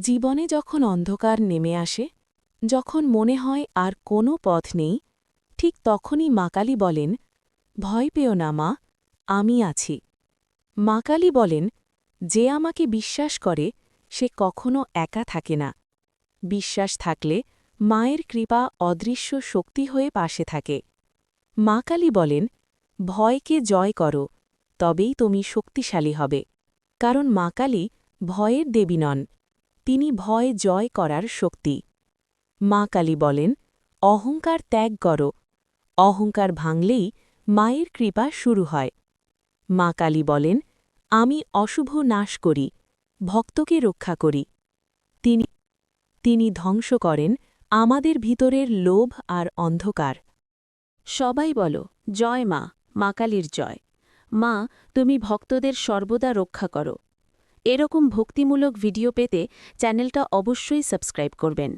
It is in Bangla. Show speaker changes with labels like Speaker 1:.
Speaker 1: জীবনে যখন অন্ধকার নেমে আসে, যখন মনে হয় আর কোনো পথ নেই, ঠিক তখনই মাকালি বলেন, ভয় পেও না মা, আমি আছি। মাকালি বলেন, যে আমাকে বিশ্বাস করে, সে কখনো একা থাকে না। বিশ্বাস থাকলে মায়ের কৃপা অদৃশ্য শক্তি হয়ে পাশে থাকে। মা কালী বলেন, ভয়কে জয় করো, তবেই তুমি শক্তিশালী হবে। কারণ মা কালী ভয়ের দেবী নন। তিনি ভয় জয় করার শক্তি। মা কালী বলেন, অহংকার ত্যাগ কর। অহংকার ভাঙলেই মায়ের কৃপা শুরু হয়। মা কালী বলেন, আমি অশুভ নাশ করি, ভক্তকে রক্ষা করি। তিনি তিনি ধ্বংস করেন আমাদের ভিতরের লোভ আর অন্ধকার।
Speaker 2: সবাই বলো, জয় মা মা কালীর জয়। মা, তুমি ভক্তদের সর্বদা রক্ষা করো। এরকম ভক্তিমূলক ভিডিও পেতে চ্যানেলটা অবশ্যই সাবস্ক্রাইব করবেন।